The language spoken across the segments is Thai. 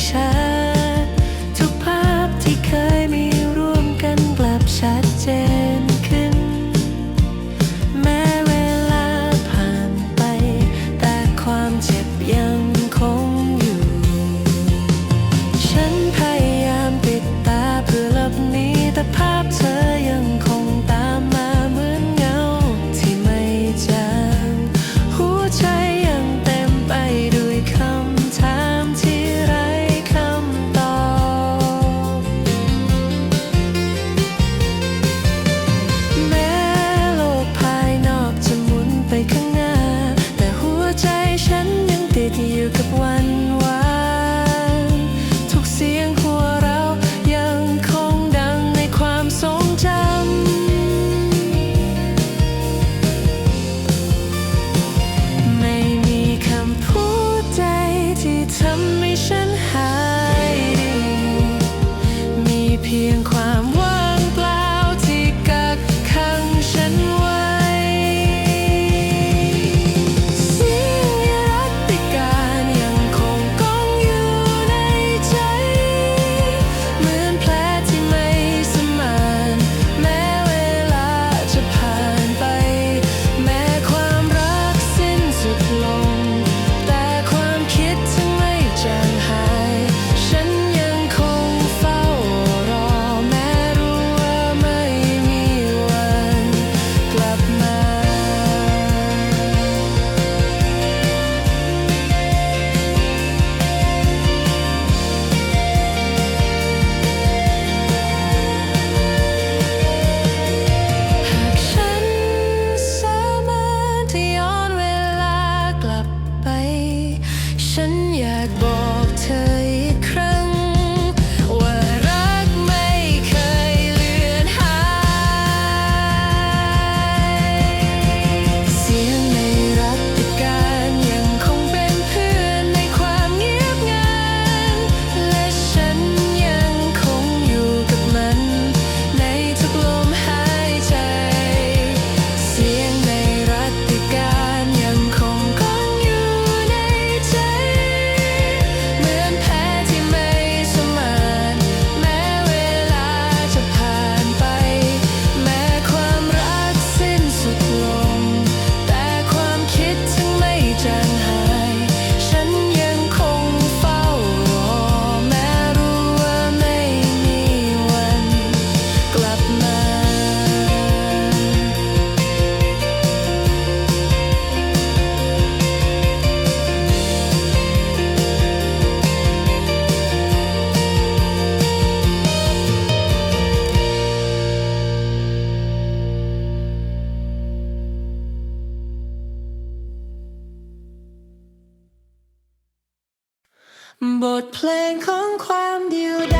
shall บทเพลงของความเดียวดาย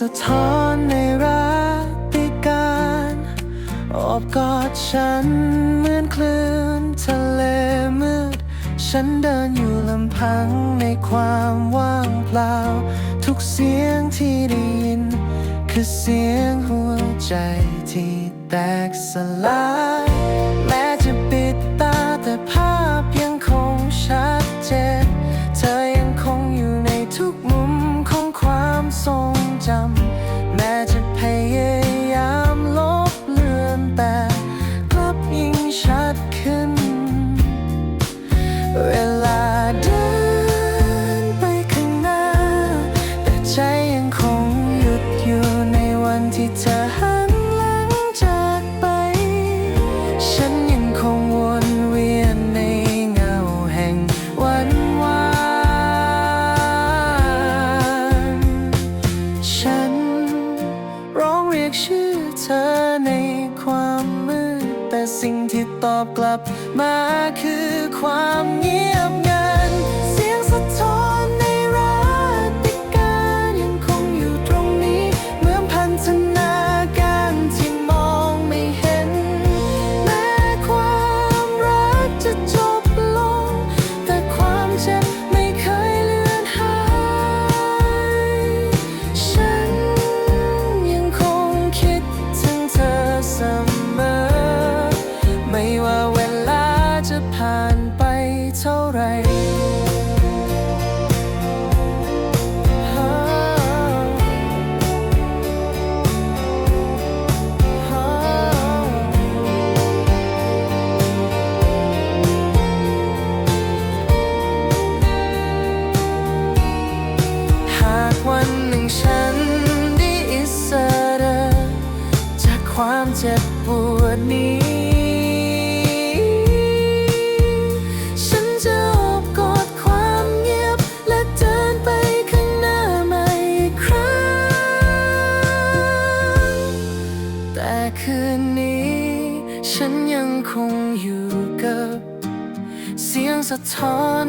สะท้อนในรักติการอบกอดฉันเหมือนคลื่นทะเลมืด ฉันเดินอยู่ลำพังในความว่างเปล่า ทุกเสียงที่ได้ยิน คือเสียงหัวใจที่แตกสลาย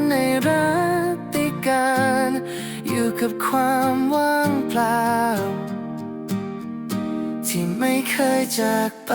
ในรัติการ อยู่กับความว่างเปล่า ที่ไม่เคยจากไป